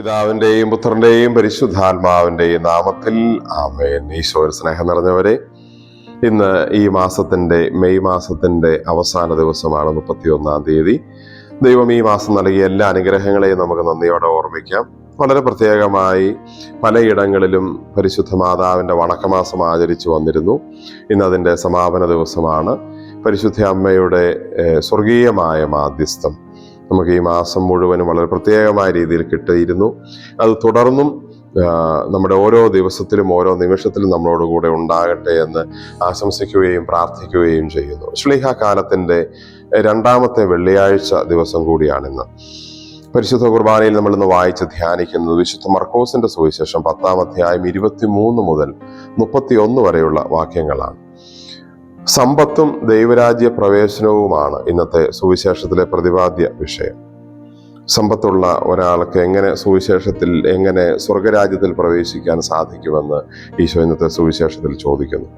പിതാവിന്റെയും പുത്രന്റെയും പരിശുദ്ധാത്മാവിന്റെയും നാമത്തിൽ ആമേൻ. ഈശോയിൽ സ്നേഹം നിറഞ്ഞവരെ ഇന്ന് ഈ മാസത്തിന്റെ മെയ് മാസത്തിന്റെ അവസാന ദിവസമാണ് മുപ്പത്തി ഒന്നാം തീയതി. ദൈവം ഈ മാസം നൽകിയ എല്ലാ അനുഗ്രഹങ്ങളെയും നമുക്ക് നന്ദിയോടെ ഓർമ്മിക്കാം. വളരെ പ്രത്യേകമായി പലയിടങ്ങളിലും പരിശുദ്ധ മാതാവിന്റെ വണക്കമാസം ആചരിച്ചു വന്നിരുന്നു. ഇന്ന് അതിന്റെ സമാപന ദിവസമാണ്. പരിശുദ്ധ അമ്മയുടെ സ്വർഗീയമായ മാധ്യസ്ഥം നമുക്ക് ഈ മാസം മുഴുവനും വളരെ പ്രത്യേകമായ രീതിയിൽ കിട്ടിയിരുന്നു. അത് തുടർന്നും നമ്മുടെ ഓരോ ദിവസത്തിലും ഓരോ നിമിഷത്തിലും നമ്മളോട് കൂടെ ഉണ്ടാകട്ടെ എന്ന് ആശംസിക്കുകയും പ്രാർത്ഥിക്കുകയും ചെയ്യുന്നു. ശ്ലീഹ കാലത്തിന്റെ രണ്ടാമത്തെ വെള്ളിയാഴ്ച ദിവസം കൂടിയാണിന്ന് പരിശുദ്ധ കുർബാനയിൽ നമ്മൾ ഇന്ന് വായിച്ച് ധ്യാനിക്കുന്നത് വിശുദ്ധ മർക്കോസിന്റെ സുവിശേഷം പത്താം അധ്യായം ഇരുപത്തിമൂന്ന് മുതൽ മുപ്പത്തി ഒന്ന് വരെയുള്ള വാക്യങ്ങളാണ്. സമ്പത്തും ദൈവരാജ്യ പ്രവേശനവുമാണ് ഇന്നത്തെ സുവിശേഷത്തിലെ പ്രതിപാദ്യ വിഷയം. സമ്പത്തുള്ള ഒരാൾക്ക് എങ്ങനെ സുവിശേഷത്തിൽ എങ്ങനെ സ്വർഗരാജ്യത്തിൽ പ്രവേശിക്കാൻ സാധിക്കുമെന്ന് ഈശോ ഇന്നത്തെ സുവിശേഷത്തിൽ ചോദിക്കുന്നു.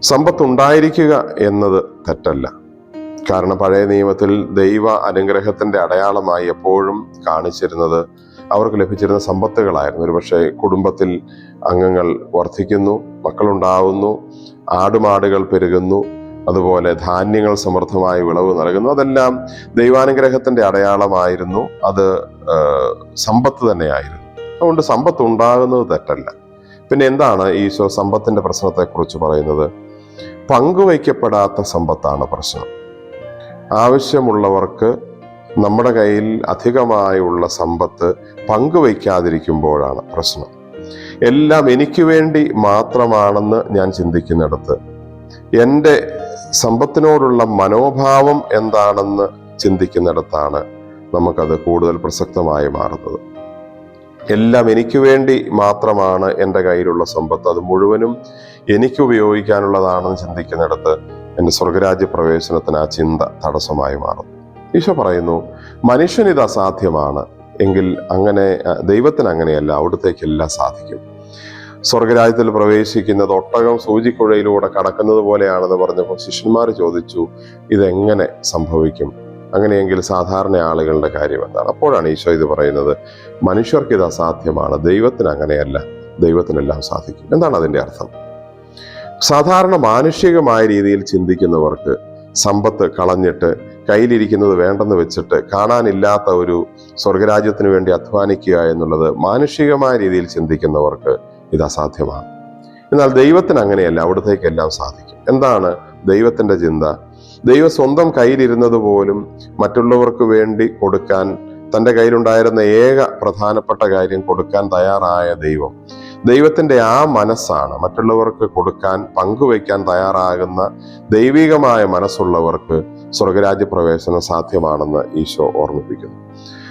സമ്പത്തുണ്ടായിരിക്കുക എന്നത് തെറ്റല്ല. കാരണം പഴയ നിയമത്തിൽ ദൈവ അനുഗ്രഹത്തിന്റെ അടയാളമായി എപ്പോഴും കാണിച്ചിരുന്നത് അവർക്ക് ലഭിച്ചിരുന്ന സമ്പത്തുകളായിരുന്നു. ഒരുപക്ഷെ കുടുംബത്തിൽ അംഗങ്ങൾ വർദ്ധിക്കുന്നു മക്കളുണ്ടാവുന്നു ആടുമാടുകൾ പെരുകുന്നു അതുപോലെ ധാന്യങ്ങൾ സമൃദ്ധമായി വിളവ് നൽകുന്നു. അതെല്ലാം ദൈവാനുഗ്രഹത്തിന്റെ അടയാളമായിരുന്നു. അത് സമ്പത്ത് തന്നെയായിരുന്നു. അതുകൊണ്ട് സമ്പത്ത് ഉണ്ടാകുന്നത് തെറ്റല്ല. പിന്നെ എന്താണ് ഈശോ സമ്പത്തിന്റെ പ്രശ്നത്തെക്കുറിച്ച് പറയുന്നത്? പങ്കുവയ്ക്കപ്പെടാത്ത സമ്പത്താണ് പ്രശ്നം. ആവശ്യമുള്ളവർക്ക് നമ്മുടെ കയ്യിൽ അധികമായുള്ള സമ്പത്ത് പങ്കുവയ്ക്കാതിരിക്കുമ്പോഴാണ് പ്രശ്നം. എല്ലാം എനിക്ക് വേണ്ടി മാത്രമാണെന്ന് ഞാൻ ചിന്തിക്കുന്നിടത്ത് എന്റെ സമ്പത്തിനോടുള്ള മനോഭാവം എന്താണെന്ന് ചിന്തിക്കുന്നിടത്താണ് നമുക്കത് കൂടുതൽ പ്രസക്തമായി മാറുന്നത്. എല്ലാം എനിക്ക് വേണ്ടി മാത്രമാണ് എന്റെ കയ്യിലുള്ള സമ്പത്ത്. അത് മുഴുവനും എനിക്ക് ഉപയോഗിക്കാനുള്ളതാണെന്ന് ചിന്തിക്കുന്നിടത്ത് എന്റെ സ്വർഗരാജ്യ പ്രവേശനത്തിന് ആ ചിന്ത തടസ്സമായി മാറും ഈശോ പറയുന്നു മനുഷ്യനിത് അസാധ്യമാണ് എങ്കിൽ അങ്ങനെ ദൈവത്തിന് അങ്ങനെയല്ല അവിടത്തേക്കെല്ലാം സാധിക്കും. സ്വർഗരാജ്യത്തിൽ പ്രവേശിക്കുന്നത് ഒട്ടകം സൂചിക്കുഴയിലൂടെ കടക്കുന്നത് പോലെയാണെന്ന് പറഞ്ഞപ്പോൾ ശിഷ്യന്മാർ ചോദിച്ചു ഇതെങ്ങനെ സംഭവിക്കും? അങ്ങനെയെങ്കിൽ സാധാരണ ആളുകളുടെ കാര്യം എന്താണ്? അപ്പോഴാണ് ഈശോ ഇത് പറയുന്നത് മനുഷ്യർക്ക് ഇത് അസാധ്യമാണ് ദൈവത്തിന് അങ്ങനെയല്ല ദൈവത്തിനെല്ലാം സാധിക്കും. എന്താണ് അതിന്റെ അർത്ഥം? സാധാരണ മാനുഷികമായ രീതിയിൽ ചിന്തിക്കുന്നവർക്ക് സമ്പത്ത് കളഞ്ഞിട്ട് കയ്യിലിരിക്കുന്നത് വേണ്ടെന്ന് വെച്ചിട്ട് കാണാനില്ലാത്ത ഒരു സ്വർഗരാജ്യത്തിന് വേണ്ടി അധ്വാനിക്കുക എന്നുള്ളത് മാനുഷികമായ രീതിയിൽ ചിന്തിക്കുന്നവർക്ക് ഇത് അസാധ്യമാണ്. എന്നാൽ ദൈവത്തിന് അങ്ങനെയല്ല അവിടത്തേക്കെല്ലാം സാധിക്കും. എന്താണ് ദൈവത്തിന്റെ ചിന്ത? ദൈവം സ്വന്തം കയ്യിലിരുന്നത് പോലും മറ്റുള്ളവർക്ക് വേണ്ടി കൊടുക്കാൻ തന്റെ കയ്യിലുണ്ടായിരുന്ന ഏക പ്രധാനപ്പെട്ട കാര്യം കൊടുക്കാൻ തയ്യാറായ ദൈവം. ദൈവത്തിന്റെ ആ മനസ്സാണ് മറ്റുള്ളവർക്ക് കൊടുക്കാൻ പങ്കുവയ്ക്കാൻ തയ്യാറാകുന്ന ദൈവികമായ മനസ്സുള്ളവർക്ക് സ്വർഗരാജ്യ പ്രവേശനം സാധ്യമാണെന്ന് ഈശോ ഓർമ്മിപ്പിക്കുന്നു.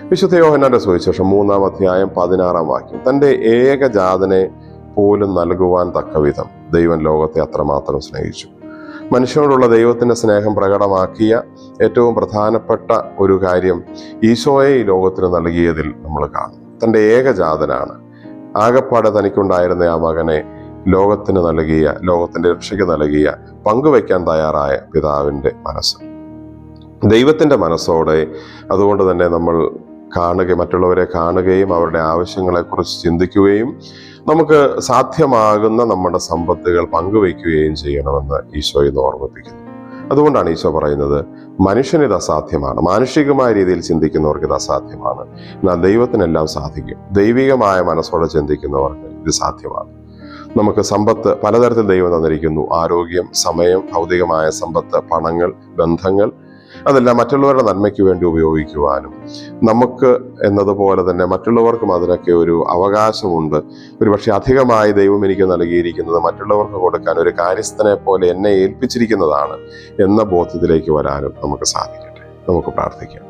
വിശുദ്ധ യോഹന്നാന്റെ സുവിശേഷം മൂന്നാം അധ്യായം പതിനാറാം വാക്യം. തന്റെ ഏകജാതനെ പോലും നൽകുവാൻ തക്കവിധം ദൈവം ലോകത്തെ അത്രമാത്രം സ്നേഹിച്ചു. മനുഷ്യനോടുള്ള ദൈവത്തിന്റെ സ്നേഹം പ്രകടമാക്കിയ ഏറ്റവും പ്രധാനപ്പെട്ട ഒരു കാര്യം ഈശോയെ ഈ ലോകത്തിന് നൽകിയതിൽ നമ്മൾ കാണും തന്റെ ഏകജാതനാണ് ആകപ്പാടെ തനിക്കുണ്ടായിരുന്ന ആ മകനെ ലോകത്തിന് നൽകിയ ലോകത്തിന്റെ രക്ഷയ്ക്ക് നൽകിയ പങ്കുവയ്ക്കാൻ തയ്യാറായ പിതാവിന്റെ മനസ്സ്. ദൈവത്തിന്റെ മനസ്സോടെ അതുകൊണ്ട് തന്നെ നമ്മൾ കാണുക മറ്റുള്ളവരെ കാണുകയും അവരുടെ ആവശ്യങ്ങളെക്കുറിച്ച് ചിന്തിക്കുകയും നമുക്ക് സാധ്യമാകുന്ന നമ്മുടെ സമ്പത്തുകൾ പങ്കുവയ്ക്കുകയും ചെയ്യണമെന്ന് ഈശോ ഇന്ന് ഓർമ്മിപ്പിക്കുന്നു. അതുകൊണ്ടാണ് ഈശോ പറയുന്നത് മനുഷ്യന് ഇത് അസാധ്യമാണ്. മാനുഷികമായ രീതിയിൽ ചിന്തിക്കുന്നവർക്ക് ഇത് അസാധ്യമാണ്. എന്നാൽ ദൈവത്തിനെല്ലാം സാധിക്കും. ദൈവികമായ മനസ്സോടെ ചിന്തിക്കുന്നവർക്ക് ഇത് സാധ്യമാണ്. നമുക്ക് സമ്പത്ത് പലതരത്തിൽ ദൈവം തന്നിരിക്കുന്നു. ആരോഗ്യം സമയം ഭൗതികമായ സമ്പത്ത് പണങ്ങൾ ബന്ധങ്ങൾ അതെല്ലാം മറ്റുള്ളവരുടെ നന്മയ്ക്ക് വേണ്ടി ഉപയോഗിക്കുവാനും നമുക്ക് എന്നതുപോലെ തന്നെ മറ്റുള്ളവർക്കും അതിനൊക്കെ ഒരു അവകാശമുണ്ട്. ഒരുപക്ഷെ അധികമായി ദൈവം എനിക്ക് നൽകിയിരിക്കുന്നത് മറ്റുള്ളവർക്ക് കൊടുക്കാൻ ഒരു കാര്യസ്ഥനെ പോലെ എന്നെ ഏൽപ്പിച്ചിരിക്കുന്നതാണ് എന്ന ബോധ്യത്തിലേക്ക് വരാനും നമുക്ക് സാധിക്കട്ടെ. നമുക്ക് പ്രാർത്ഥിക്കാം.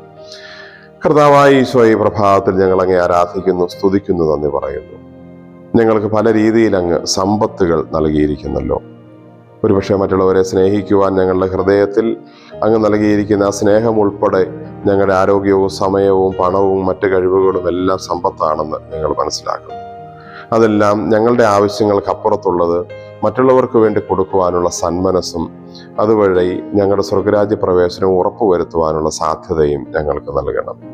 കർത്താവായ ഈശോ ഈ പ്രഭാതത്തിൽ ഞങ്ങൾ അങ്ങേ ആരാധിക്കുന്നു സ്തുതിക്കുന്നു നന്ദി പറയുന്നു. ഞങ്ങൾക്ക് പല രീതിയിൽ അങ്ങ് സമ്പത്തുകൾ നൽകിയിരിക്കുന്നല്ലോ. ഒരുപക്ഷെ മറ്റുള്ളവരെ സ്നേഹിക്കുവാൻ ഞങ്ങളുടെ ഹൃദയത്തിൽ അങ്ങ് നൽകിയിരിക്കുന്ന സ്നേഹം ഉൾപ്പെടെ ഞങ്ങളുടെ ആരോഗ്യവും സമയവും പണവും മറ്റു കഴിവുകളും എല്ലാം സമ്പത്താണെന്ന് ഞങ്ങൾ മനസ്സിലാക്കും അതെല്ലാം ഞങ്ങളുടെ ആവശ്യങ്ങൾക്ക് അപ്പുറത്തുള്ളത് മറ്റുള്ളവർക്ക് വേണ്ടി കൊടുക്കുവാനുള്ള സന്മനസ്സും അതുവഴി ഞങ്ങളുടെ സ്വർഗരാജ്യ പ്രവേശനവും ഉറപ്പുവരുത്തുവാനുള്ള സാധ്യതയും ഞങ്ങൾക്ക് നൽകണം.